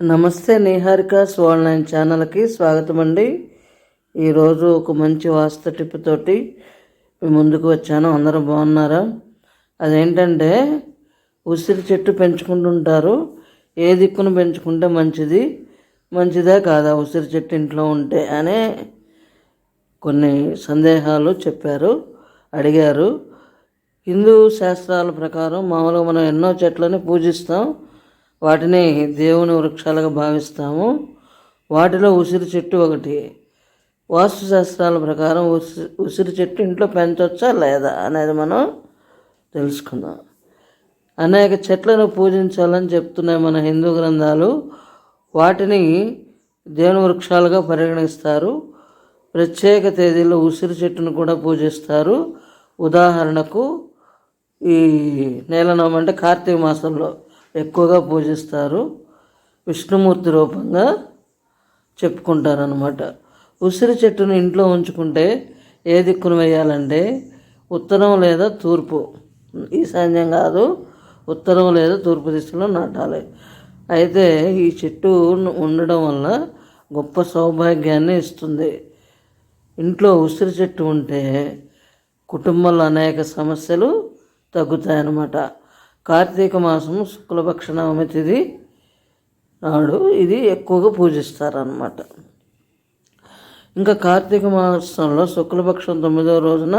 నమస్తే నిహారిక స్వాలనైన్ ఛానల్కి స్వాగతం అండి ఈరోజు ఒక మంచి వాస్తు టిప్ తోటి ముందుకు వచ్చాను. అందరూ బాగున్నారా? అదేంటంటే ఉసిరి చెట్టు పెంచుకుంటుంటారు. ఏ దిక్కును పెంచుకుంటే మంచిది? మంచిదే కాదా ఉసిరి చెట్టు ఇంట్లో ఉంటే అనే కొన్ని సందేహాలు చెప్పారు అడిగారు. హిందూ శాస్త్రాల ప్రకారం మామూలుగా మనం ఎన్నో చెట్లని పూజిస్తాం. వాటిని దేవుని వృక్షాలుగా భావిస్తాము. వాటిలో ఉసిరి చెట్టు ఒకటి. వాస్తుశాస్త్రాల ప్రకారం ఉసి ఉసిరి చెట్టు ఇంట్లో పెంచవచ్చా లేదా అనేది మనం తెలుసుకుందాం. అనేక చెట్లను పూజించాలని చెప్తున్నాయి మన హిందూ గ్రంథాలు. వాటిని దేవుని వృక్షాలుగా పరిగణిస్తారు. ప్రత్యేక తేదీల్లో ఉసిరి చెట్టును కూడా పూజిస్తారు. ఉదాహరణకు ఈ నేలనోమంటే అంటే కార్తీక మాసంలో. ఎక్కువగా పూజిస్తారు. విష్ణుమూర్తి రూపంగా చెప్పుకుంటారనమాట ఉసిరి చెట్టును ఇంట్లో ఉంచుకుంటే ఏ దిక్కును వేయాలంటే ఉత్తరం లేదా తూర్పు. ఈశాన్యం కాదు ఉత్తరం లేదా తూర్పు దిశలో నాటాలి. అయితే ఈ చెట్టు ఉండడం వల్ల గొప్ప సౌభాగ్యాన్ని ఇస్తుంది. ఇంట్లో ఉసిరి చెట్టు ఉంటే కుటుంబంలో అనేక సమస్యలు తగ్గుతాయన్నమాట. కార్తీక మాసం శుక్లపక్ష నవమి తిథి నాడు ఇది ఎక్కువగా పూజిస్తారన్నమాట. ఇంకా కార్తీక మాసంలో శుక్లపక్షం తొమ్మిదవ రోజున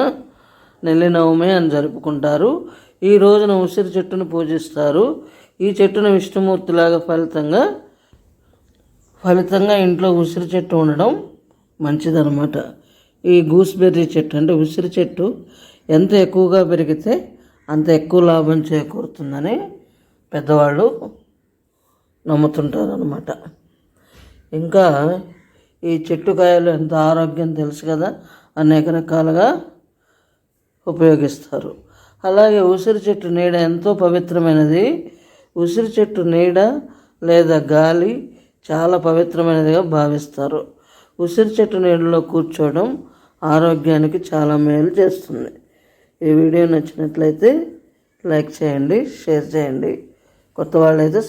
నెల్లి నవమి అని జరుపుకుంటారు. ఈ రోజున ఉసిరి చెట్టును పూజిస్తారు. ఈ చెట్టును విష్ణుమూర్తిలాగా ఫలితంగా ఫలితంగా ఇంట్లో ఉసిరి చెట్టు ఉండడం మంచిదన్నమాట. ఈ గూస్బెర్రీ చెట్టు అంటే ఉసిరి చెట్టు ఎంత ఎక్కువగా పెరిగితే అంత ఎక్కువ లాభం చేకూరుతుందని పెద్దవాళ్ళు నమ్ముతుంటారు అనమాట ఇంకా ఈ చెట్టు కాయలు ఎంత ఆరోగ్యం తెలుసు కదా అనేక రకాలుగా ఉపయోగిస్తారు. అలాగే ఉసిరి చెట్టు నీడ ఎంతో పవిత్రమైనది. ఉసిరి చెట్టు నీడ లేదా గాలి చాలా పవిత్రమైనదిగా భావిస్తారు. ఉసిరి చెట్టు నీడలో కూర్చోవడం ఆరోగ్యానికి చాలా మేలు చేస్తుంది. ఈ వీడియో నచ్చినట్లయితే లైక్ చేయండి షేర్ చేయండి. కొత్త వాళ్ళైతే